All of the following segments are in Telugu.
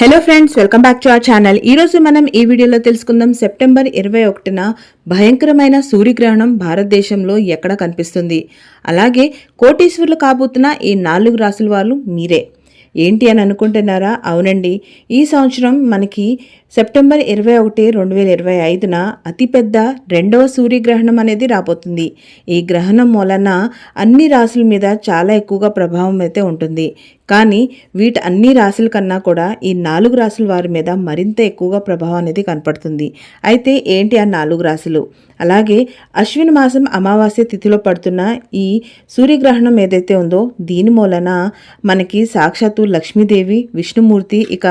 Hello friends welcome back to our channel ఈ రోజు మనం ఈ వీడియోలో తెలుసుకుందాం సెప్టెంబర్ ఇరవై ఒకటిన భయంకరమైన సూర్యగ్రహణం భారతదేశంలో ఎక్కడ కనిపిస్తుంది? అలాగే కోటీశ్వరులు కాబోతున్న ఈ నాలుగు రాసుల వాళ్ళు మీరే. ఏంటి అని అనుకుంటున్నారా? అవునండి. ఈ సంవత్సరం మనకి సెప్టెంబర్ ఇరవై ఒకటి రెండు వేల ఇరవై ఐదున అతిపెద్ద రెండవ సూర్యగ్రహణం అనేది రాబోతుంది. ఈ గ్రహణం మూలన అన్ని రాసుల మీద చాలా ఎక్కువగా ప్రభావం అయితే ఉంటుంది. కానీ వీటి అన్ని రాశుల కన్నా కూడా ఈ నాలుగు రాసుల వారి మీద మరింత ఎక్కువగా ప్రభావం అనేది కనపడుతుంది. అయితే ఏంటి ఆ నాలుగు రాశులు? అలాగే అశ్విని మాసం అమావాస్య తిథిలో పడుతున్న ఈ సూర్యగ్రహణం ఏదైతే ఉందో దీని మూలన మనకి సాక్షాత్తు లక్ష్మీదేవి విష్ణుమూర్తి ఇక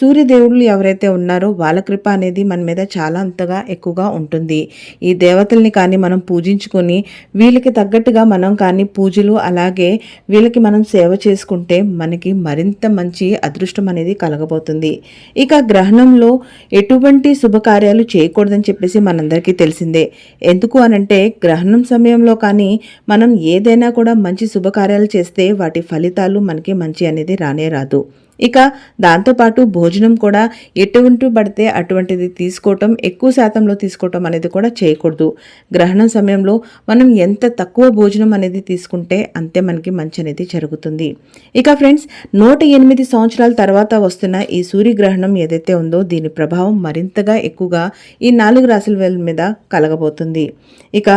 సూర్యదేవుళ్ళు ఎవరైతే ఉన్నారో వాళ్ళ కృప అనేది మన మీద చాలా అంతగా ఎక్కువగా ఉంటుంది. ఈ దేవతల్ని కానీ మనం పూజించుకొని వీళ్ళకి తగ్గట్టుగా మనం కానీ పూజలు అలాగే వీళ్ళకి మనం సేవ చేసుకుంటే మనకి మరింత మంచి అదృష్టం అనేది కలగబోతుంది. ఇక గ్రహణంలో ఎటువంటి శుభకార్యాలు చేయకూడదని చెప్పేసి మనందరికీ తెలిసిందే. ఎందుకు అనంటే గ్రహణం సమయంలో కానీ మనం ఏదైనా కూడా మంచి శుభకార్యాలు చేస్తే వాటి ఫలితాలు మనకి మంచి అనేది రానే రాదు. ఇక దాంతోపాటు భోజనం కూడా ఎటువంటి పడితే అటువంటిది తీసుకోవటం ఎక్కువ శాతంలో తీసుకోవటం అనేది కూడా చేయకూడదు. గ్రహణం సమయంలో మనం ఎంత తక్కువ భోజనం అనేది తీసుకుంటే అంతే మనకి మంచి అనేది జరుగుతుంది. ఇక ఫ్రెండ్స్ నూట ఎనిమిది సంవత్సరాల తర్వాత వస్తున్న ఈ సూర్యగ్రహణం ఏదైతే ఉందో దీని ప్రభావం మరింతగా ఎక్కువగా ఈ నాలుగు రాశుల మీద కలగబోతుంది. ఇక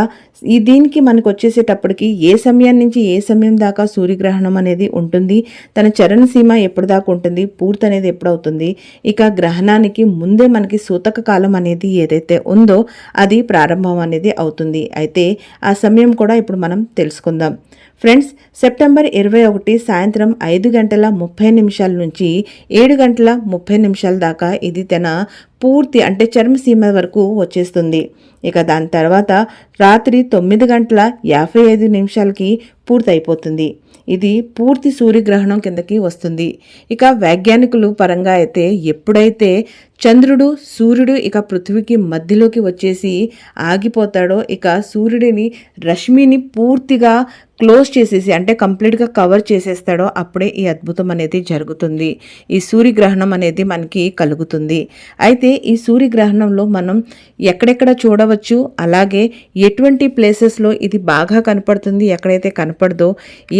ఈ దీనికి మనకు వచ్చేసేటప్పటికి ఏ సమయం నుంచి ఏ సమయం దాకా సూర్యగ్రహణం అనేది ఉంటుంది తన చరణ సీమ ఎప్పుడు దాకా ఉంటుంది పూర్తి అనేది ఎప్పుడవుతుంది? ఇక గ్రహణానికి ముందే మనకి సూతక కాలం అనేది ఏదైతే ఉందో అది ప్రారంభం అనేది అవుతుంది. అయితే ఆ సమయం కూడా ఇప్పుడు మనం తెలుసుకుందాం. ఫ్రెండ్స్ సెప్టెంబర్ ఇరవై ఒకటి సాయంత్రం ఐదు గంటల ముప్పై నిమిషాల నుంచి ఏడు గంటల ముప్పై నిమిషాల దాకా ఇది తన పూర్తి అంటే చర్మసీమ వరకు వచ్చేస్తుంది. ఇక దాని తర్వాత రాత్రి తొమ్మిది గంటల యాభై ఐదు నిమిషాలకి పూర్తయిపోతుంది. ఇది పూర్తి సూర్యగ్రహణం కిందకి వస్తుంది. ఇక వైజ్ఞానికులు పరంగా అయితే ఎప్పుడైతే చంద్రుడు సూర్యుడు ఇక పృథ్వీకి మధ్యలోకి వచ్చేసి ఆగిపోతాడో ఇక సూర్యుడిని రశ్మిని పూర్తిగా క్లోజ్ చేసేసి అంటే కంప్లీట్గా కవర్ చేసేస్తాడో అప్పుడే ఈ అద్భుతం అనేది జరుగుతుంది. ఈ సూర్యగ్రహణం అనేది మనకి కలుగుతుంది. అయితే ఈ సూర్యగ్రహణంలో మనం ఎక్కడెక్కడ చూడవచ్చు అలాగే ఎటువంటి ప్లేసెస్లో ఇది బాగా కనపడుతుంది ఎక్కడైతే కనపడదో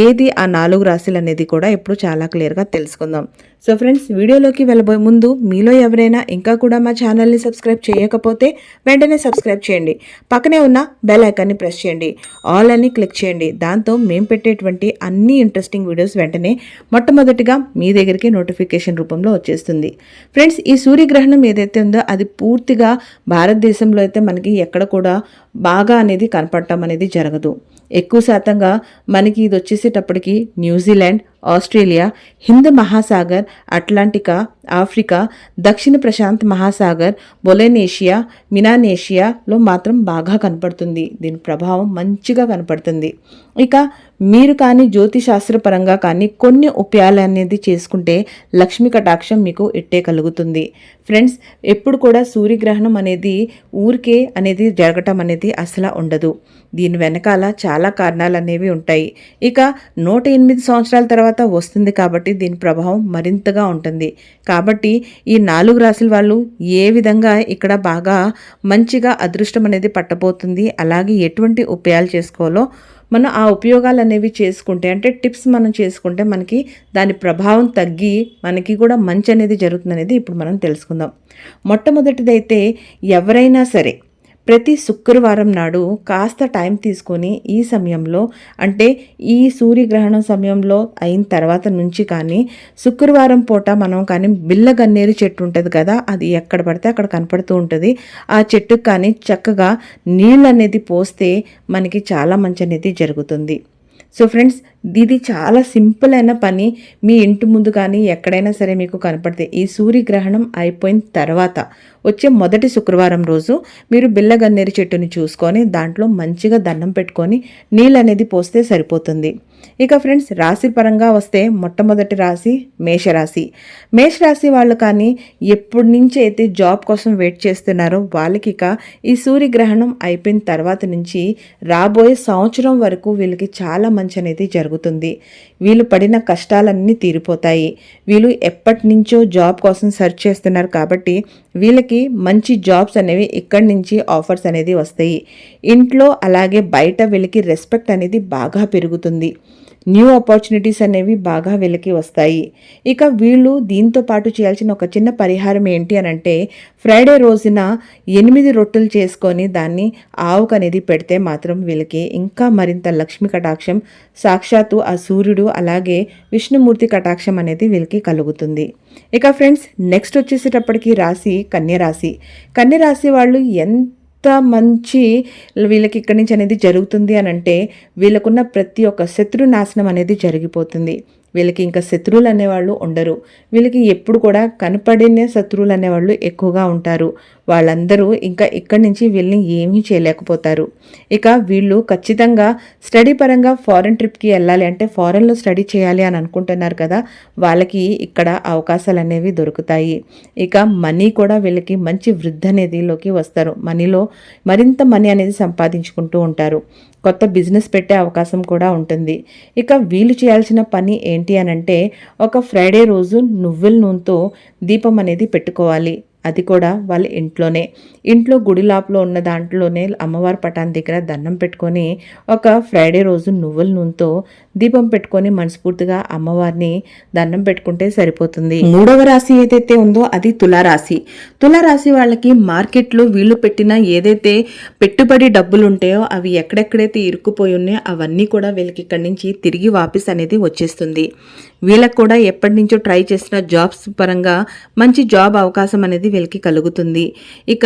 ఏది ఆ నాలుగు రాశులు అనేది కూడా ఇప్పుడు చాలా క్లియర్గా తెలుసుకుందాం. సో ఫ్రెండ్స్ వీడియోలోకి వెళ్ళబోయే ముందు మీలో ఎవరైనా ఇంకా కూడా మా ఛానల్ని సబ్స్క్రైబ్ చేయకపోతే వెంటనే సబ్స్క్రైబ్ చేయండి. పక్కనే ఉన్న బెల్ ఐకాన్ని ప్రెస్ చేయండి. ఆల్ అని క్లిక్ చేయండి. దాంతో మేము పెట్టేటువంటి అన్ని ఇంట్రెస్టింగ్ వీడియోస్ వెంటనే మొట్టమొదటిగా మీ దగ్గరికి నోటిఫికేషన్ రూపంలో వచ్చేస్తుంది. ఫ్రెండ్స్ ఈ సూర్యగ్రహణం ఏదైతే ఉందో అది పూర్తిగా భారతదేశంలో అయితే మనకి ఎక్కడ కూడా బాగా అనేది కనపడటం అనేది జరగదు. ఎక్కువ శాతంగా మనకి ఇది వచ్చేసేటప్పటికి New Zealand Australia Hind Mahasagar అట్లాంటికా Africa దక్షిణ ప్రశాంత్ మహాసాగర్ బొలెనేషియా మినానేషియాలో మాత్రం బాగా కనపడుతుంది. దీని ప్రభావం మంచిగా కనపడుతుంది. ఇక మీరు కానీ జ్యోతిశాస్త్రపరంగా కానీ కొన్ని ఉపాయాలు అనేది చేసుకుంటే లక్ష్మి కటాక్షం మీకు ఇట్టే కలుగుతుంది. ఫ్రెండ్స్ ఎప్పుడు కూడా సూర్యగ్రహణం అనేది ఊరికే అనేది జరగటం అనేది అసలు ఉండదు. దీని వెనకాల చాలా కారణాలు అనేవి ఉంటాయి. ఇక నూట ఎనిమిది సంవత్సరాల తర్వాత వస్తుంది కాబట్టి దీని ప్రభావం మరింతగా ఉంటుంది. కాబట్టి ఈ నాలుగు రాశుల వాళ్ళు ఏ విధంగా ఇక్కడ బాగా మంచిగా అదృష్టం అనేది పట్టబోతుంది అలాగే ఎటువంటి ఉపాయాలు చేసుకోవాలో మనం ఆ ఉపయోగాలు అనేవి చేసుకుంటే అంటే టిప్స్ మనం చేసుకుంటే మనకి దాని ప్రభావం తగ్గి మనకి కూడా మంచి అనేది జరుగుతుంది అనేది ఇప్పుడు మనం తెలుసుకుందాం. మొట్టమొదటిదైతే ఎవరైనా సరే ప్రతి శుక్రవారం నాడు కాస్త టైం తీసుకొని ఈ సమయంలో అంటే ఈ సూర్యగ్రహణం సమయంలో అయిన తర్వాత నుంచి కానీ శుక్రవారం పూట మనం కానీ బిల్ల గన్నేరు చెట్టు ఉంటుంది కదా అది ఎక్కడ పడితే అక్కడ కనపడుతూ ఉంటుంది. ఆ చెట్టుకు కానీ చక్కగా నీళ్ళు అనేది పోస్తే మనకి చాలా మంచి అనేది జరుగుతుంది. సో ఫ్రెండ్స్ ఇది చాలా సింపుల్ అయిన పని. మీ ఇంటి ముందు కానీ ఎక్కడైనా సరే మీకు కనపడితే ఈ సూర్యగ్రహణం అయిపోయిన తర్వాత వచ్చే మొదటి శుక్రవారం రోజు మీరు బిల్ల గన్నేరు చెట్టుని చూసుకొని దాంట్లో మంచిగా దండం పెట్టుకొని నీళ్ళు అనేది పోస్తే సరిపోతుంది. ఇక ఫ్రెండ్స్ రాశి పరంగా వస్తే మొట్టమొదటి రాశి మేషరాశి. మేషరాశి వాళ్ళు కానీ ఎప్పటి నుంచి అయితే జాబ్ కోసం వెయిట్ చేస్తున్నారో వాళ్ళకి ఇక ఈ సూర్యగ్రహణం అయిపోయిన తర్వాత నుంచి రాబోయే సంవత్సరం వరకు వీళ్ళకి చాలా మంచి అనేది జరుగుతుంది. జరుగుతుంది. వీళ్ళు పడిన కష్టాలన్నీ తీరిపోతాయి. వీళ్ళు ఎప్పటి నుంచో జాబ్ కోసం సెర్చ్ చేస్తున్నారు కాబట్టి వీళ్ళకి మంచి జాబ్స్ అనేవి ఇక్కడి నుంచి ఆఫర్స్ అనేది వస్తాయి. ఇంట్లో అలాగే బయట వీళ్ళకి రెస్పెక్ట్ అనేది బాగా పెరుగుతుంది. న్యూ ఆపర్చునిటీస్ అనేవి బాగా వీళ్ళకి వస్తాయి. ఇక వీళ్ళు దీంతో పాటు చేయాల్సిన ఒక చిన్న పరిహారం ఏంటి అని అంటే ఫ్రైడే రోజున ఎనిమిది రొట్టెలు చేసుకొని దాన్ని ఆవుకు అనేది పెడితే మాత్రం వీళ్ళకి ఇంకా మరింత లక్ష్మి కటాక్షం సాక్షాత్తు ఆ సూర్యుడు అలాగే విష్ణుమూర్తి కటాక్షం అనేది వీళ్ళకి కలుగుతుంది. ఇక ఫ్రెండ్స్ నెక్స్ట్ వచ్చేసేటప్పటికి రాశి కన్యరాశి కన్యరాశి వాళ్ళు ఎంత ఎంత మంచి వీళ్ళకి ఇక్కడి నుంచి అనేది జరుగుతుంది అని అంటే వీళ్ళకున్న ప్రతి ఒక్క శత్రు నాశనం అనేది జరిగిపోతుంది. వీళ్ళకి ఇంకా శత్రువులు అనేవాళ్ళు ఉండరు. వీళ్ళకి ఎప్పుడు కూడా కనపడిన శత్రువులు అనేవాళ్ళు ఎక్కువగా ఉంటారు. వాళ్ళందరూ ఇంకా ఇక్కడి నుంచి వీళ్ళని ఏమీ చేయలేకపోతారు. ఇక వీళ్ళు ఖచ్చితంగా స్టడీ పరంగా ఫారెన్ ట్రిప్కి వెళ్ళాలి అంటే ఫారెన్లో స్టడీ చేయాలి అని అనుకుంటున్నారు కదా వాళ్ళకి ఇక్కడ అవకాశాలు అనేవి దొరుకుతాయి. ఇక మనీ కూడా వీళ్ళకి మంచి వృద్ధి అనేదిలోకి వస్తారు. మనీలో మరింత మనీ అనేది సంపాదించుకుంటూ ఉంటారు. కొత్త బిజినెస్ పెట్టే అవకాశం కూడా ఉంటుంది. ఇక వీళ్ళు చేయాల్సిన పని ఏంటి అని అంటే ఒక ఫ్రైడే రోజు నువ్వుల నూనెతో దీపం అనేది పెట్టుకోవాలి. అది కూడా వాళ్ళ ఇంట్లోనే. ఇంట్లో గుడి లోపల ఉన్న దాంట్లోనే అమ్మవారి పటాన్ దగ్గర దండం పెట్టుకొని ఒక ఫ్రైడే రోజు నువ్వుల నూనెతో దీపం పెట్టుకొని మనస్ఫూర్తిగా అమ్మవారిని దండం పెట్టుకుంటే సరిపోతుంది. మూడవ రాశి ఏదైతే ఉందో అది తులారాశి. తులారాశి వాళ్ళకి మార్కెట్లో వీళ్ళు పెట్టిన ఏదైతే పెట్టుబడి డబ్బులు ఉంటాయో అవి ఎక్కడెక్కడైతే ఇరుక్కుపోయి ఉన్నాయో అవన్నీ కూడా వీళ్ళకి ఇక్కడి నుంచి తిరిగి వాపస్ అనేది వచ్చేస్తుంది. వీళ్ళకి కూడా ఎప్పటి నుంచో ట్రై చేసిన జాబ్స్ పరంగా మంచి జాబ్ అవకాశం అనేది వీళ్ళకి కలుగుతుంది. ఇక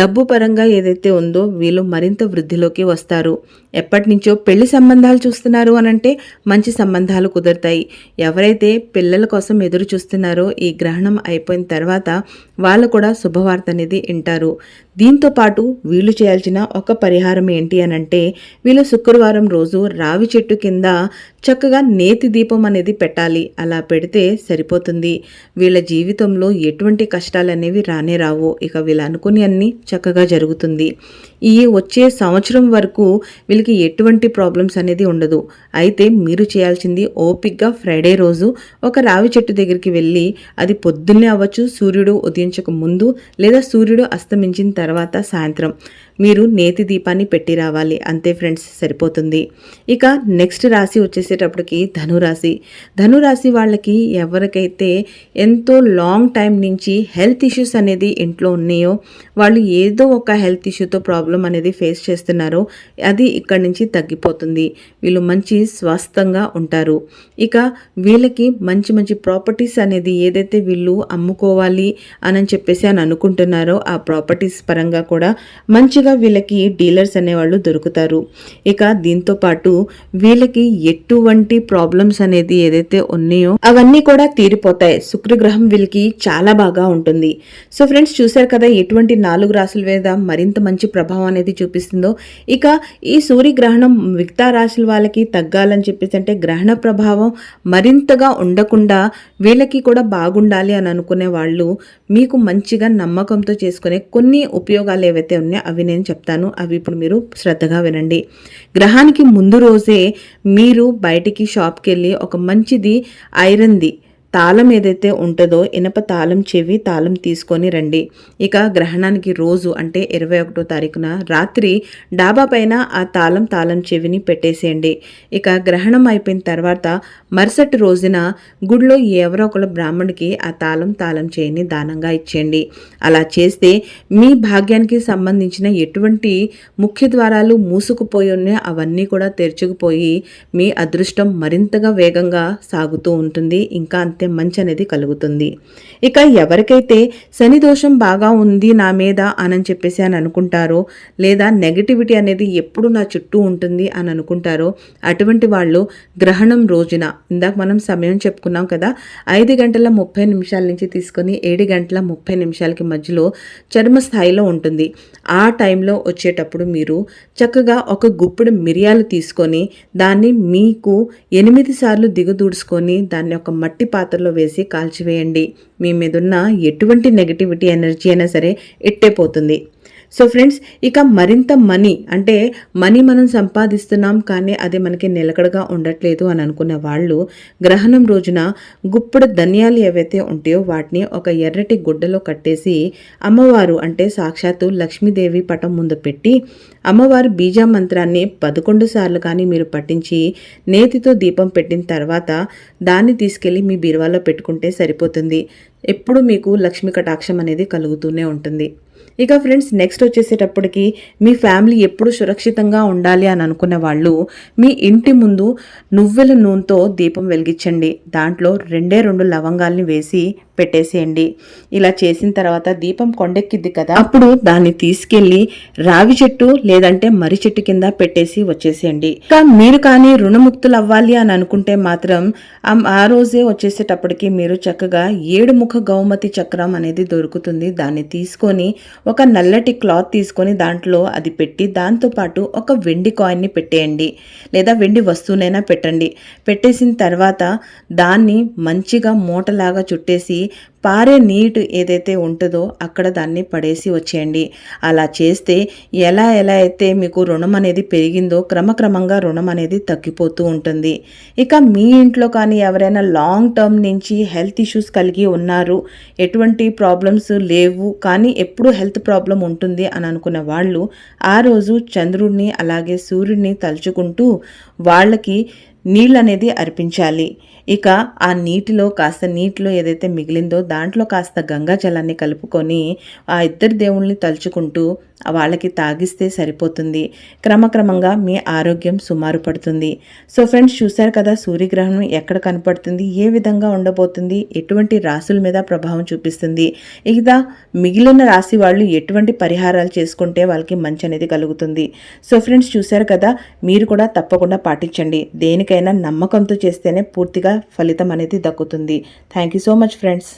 డబ్బు పరంగా ఏదైతే ఉందో వీళ్ళు మరింత వృద్ధిలోకి వస్తారు. ఎప్పటి నుంచో పెళ్ళి సంబంధాలు చూస్తున్నారు అనంటే మంచి సంబంధాలు కుదురుతాయి. ఎవరైతే పిల్లల కోసం ఎదురు చూస్తున్నారో ఈ గ్రహణం అయిపోయిన తర్వాత వాళ్ళు కూడా శుభవార్త అనేది వింటారు. దీంతో పాటు వీళ్ళు చేయాల్సిన ఒక పరిహారం ఏంటి అని అంటే వీళ్ళు శుక్రవారం రోజు రావి చెట్టు కింద చక్కగా నేతి దీపం అనేది పెట్టాలి. అలా పెడితే సరిపోతుంది. వీళ్ళ జీవితంలో ఎటువంటి కష్టాలు అనేవి రానే రావు. ఇక వీళ్ళు అనుకుని అన్ని చక్కగా జరుగుతుంది. ఈ వచ్చే సంవత్సరం వరకు వీళ్ళకి ఎటువంటి ప్రాబ్లమ్స్ అనేది ఉండదు. అయితే మీరు చేయాల్సింది ఓపిక్గా ఫ్రైడే రోజు ఒక రావి చెట్టు దగ్గరికి వెళ్ళి అది పొద్దున్నే అవ్వచ్చు సూర్యుడు ఉదయం ఉదయించక ముందు లేదా సూర్యుడు అస్తమించిన తర్వాత సాయంత్రం. మీరు నేతి దీపాన్ని పెట్టి రావాలి. అంతే ఫ్రెండ్స్ సరిపోతుంది. ఇక నెక్స్ట్ రాశి వచ్చేసేటప్పటికి ధనురాశి. ధనురాశి వాళ్ళకి ఎవరికైతే ఎంతో లాంగ్ టైం నుంచి హెల్త్ ఇష్యూస్ అనేది ఇంట్లో ఉన్నాయో వాళ్ళు ఏదో ఒక హెల్త్ ఇష్యూతో ప్రాబ్లం అనేది ఫేస్ చేస్తున్నారో అది ఇక్కడి నుంచి తగ్గిపోతుంది. వీళ్ళు మంచి స్వస్థంగా ఉంటారు. ఇక వీళ్ళకి మంచి మంచి ప్రాపర్టీస్ అనేది ఏదైతే వీళ్ళు అమ్ముకోవాలి అని చెప్పేసి అని అనుకుంటున్నారో ఆ ప్రాపర్టీస్ పరంగా కూడా మంచిగా వీళ్ళకి డీలర్స్ అనేవాళ్ళు దొరుకుతారు. ఇక దీంతో పాటు వీళ్ళకి ఎటువంటి ప్రాబ్లమ్స్ అనేది ఏదైతే ఉన్నాయో అవన్నీ కూడా తీరిపోతాయి. శుక్రగ్రహం వీళ్ళకి చాలా బాగా ఉంటుంది. సో ఫ్రెండ్స్ చూశారు కదా ఎటువంటి నాలుగు రాసుల మీద మరింత మంచి ప్రభావం అనేది చూపిస్తుందో. ఇక ఈ సూర్యగ్రహణం మిగతా రాశుల వాళ్ళకి తగ్గాలని చెప్పేసి అంటే గ్రహణ ప్రభావం మరింతగా ఉండకుండా వీళ్ళకి కూడా బాగుండాలి అని అనుకునే వాళ్ళు మీకు మంచిగా నమ్మకంతో చేసుకునే కొన్ని ఉపయోగాలు ఏవైతే ఉన్నాయో అవి నేను చెప్తాను. అవి ఇప్పుడు మీరు శ్రద్ధగా వినండి. గ్రహానికి ముందు రోజే మీరు బయటికి షాప్కి వెళ్ళి ఒక మంచిది ఐరన్ది తాళం ఏదైతే ఉంటుందో ఇనప తాళం చెవి తాళం తీసుకొని రండి. ఇక గ్రహణానికి రోజు అంటే ఇరవై ఒకటో తారీఖున రాత్రి డాబా పైన ఆ తాళం తాళం చెవిని పెట్టేసేయండి. ఇక గ్రహణం అయిపోయిన తర్వాత మరుసటి రోజున గుడిలో ఎవరో ఒకళ్ళ బ్రాహ్మణుడికి ఆ తాళం తాళం చేయని దానంగా ఇచ్చేయండి. అలా చేస్తే మీ భాగ్యానికి సంబంధించిన ఎటువంటి ముఖ్య ద్వారాలు మూసుకుపోయి ఉన్నాయో అవన్నీ కూడా తెరుచుకుపోయి మీ అదృష్టం మరింతగా వేగంగా సాగుతూ ఉంటుంది. ఇంకా అంతే. మంచి అనేది కలుగుతుంది. ఇక ఎవరికైతే శని దోషం బాగా ఉంది నా మీద అని చెప్పేసి అని అనుకుంటారో లేదా నెగటివిటీ అనేది ఎప్పుడు నా చుట్టూ ఉంటుంది అని అనుకుంటారో అటువంటి వాళ్ళు గ్రహణం రోజున ఇందాక మనం సమయం చెప్పుకున్నాం కదా ఐదు గంటల ముప్పై నిమిషాల నుంచి తీసుకొని ఏడు గంటల ముప్పై నిమిషాలకి మధ్యలో చర్మ స్థాయిలో ఉంటుంది. ఆ టైంలో వచ్చేటప్పుడు మీరు చక్కగా ఒక గుప్పుడు మిరియాలు తీసుకొని దాన్ని మీకు ఎనిమిది సార్లు దిగదూడ్చుకొని దాన్ని ఒక మట్టి పాత్ర పాత్రలో వేసి కాల్చివేయండి. మీ మీదున్న ఎటువంటి నెగిటివిటీ ఎనర్జీ అయినా సరే ఇట్టే పోతుంది. సో ఫ్రెండ్స్ ఇక మరింత మనీ అంటే మనీ మనం సంపాదిస్తున్నాం కానీ అది మనకి నిలకడగా ఉండట్లేదు అని అనుకునే వాళ్ళు గ్రహణం రోజున గుప్పుడు ధనియాలు ఏవైతే ఉంటాయో వాటిని ఒక ఎర్రటి గుడ్డలో కట్టేసి అమ్మవారు అంటే సాక్షాత్తు లక్ష్మీదేవి పటం ముందు పెట్టి అమ్మవారు బీజా మంత్రాన్ని పదకొండు సార్లు కానీ మీరు పఠించి నేతితో దీపం పెట్టిన తర్వాత దాన్ని తీసుకెళ్ళి మీ బీరువాలో పెట్టుకుంటే సరిపోతుంది. ఎప్పుడు మీకు లక్ష్మీ కటాక్షం అనేది కలుగుతూనే ఉంటుంది. ఇక ఫ్రెండ్స్ నెక్స్ట్ వచ్చేసేటప్పటికి మీ ఫ్యామిలీ ఎప్పుడు సురక్షితంగా ఉండాలి అని అనుకునే వాళ్ళు మీ ఇంటి ముందు నువ్వుల నూనెతో దీపం వెలిగించండి. దాంట్లో రెండే రెండు లవంగాల్ని వేసి పెట్టేసేయండి. ఇలా చేసిన తర్వాత దీపం కొండెక్కిద్ది కదా. అప్పుడు దాన్ని తీసుకెళ్ళి రావి చెట్టు లేదంటే మర్రి చెట్టు కింద పెట్టేసి వచ్చేసేయండి. ఇంకా మీరు కానీ రుణముక్తులు అవ్వాలి అని అనుకుంటే మాత్రం ఆ- రోజే వచ్చేసేటప్పటికి మీరు చక్కగా ఏడు ముఖ గౌమతి చక్రం అనేది దొరుకుతుంది. దాన్ని తీసుకొని ఒక నల్లటి క్లాత్ తీసుకొని దాంట్లో అది పెట్టి దాంతోపాటు ఒక వెండి కాయిన్ని పెట్టేయండి. లేదా వెండి వస్తువునైనా పెట్టండి. పెట్టేసిన తర్వాత దాన్ని మంచిగా మూటలాగా చుట్టేసి పారే నీటు ఏదైతే ఉంటుందో అక్కడ దాన్ని పడేసి వచ్చేయండి. అలా చేస్తే ఎలా ఎలా అయితే మీకు రుణం అనేది పెరిగిందో క్రమక్రమంగా రుణం అనేది తగ్గిపోతూ ఉంటుంది. ఇక మీ ఇంట్లో కానీ ఎవరైనా లాంగ్ టర్మ్ నుంచి హెల్త్ ఇష్యూస్ కలిగి ఉన్నారు. ఎటువంటి ప్రాబ్లమ్స్ లేవు. కానీ ఎప్పుడు హెల్త్ ప్రాబ్లం ఉంటుంది అని అనుకున్న వాళ్ళు ఆ రోజు చంద్రుడిని అలాగే సూర్యుడిని తలుచుకుంటూ వాళ్ళకి నీళ్ళు అనేది అర్పించాలి. ఇక ఆ నీటిలో కాస్త నీటిలో ఏదైతే మిగిలిందో దాంట్లో కాస్త గంగా జలాన్ని కలుపుకొని ఆ ఇద్దరు దేవుళ్ళని తలుచుకుంటూ వాళ్ళకి తాగిస్తే సరిపోతుంది. క్రమక్రమంగా మీ ఆరోగ్యం సుమారు పడుతుంది. సో ఫ్రెండ్స్ చూశారు కదా సూర్యగ్రహణం ఎక్కడ కనపడుతుంది? ఏ విధంగా ఉండబోతుంది? ఎటువంటి రాసుల మీద ప్రభావం చూపిస్తుంది? ఇక మిగిలిన రాశి వాళ్ళు ఎటువంటి పరిహారాలు చేసుకుంటే వాళ్ళకి మంచి అనేది కలుగుతుంది. సో ఫ్రెండ్స్ చూశారు కదా? మీరు కూడా తప్పకుండా పాటించండి. దేనికైనా నమ్మకంతో చేస్తేనే పూర్తిగా ఫలితం అనేది దక్కుతుంది. Thank you so much friends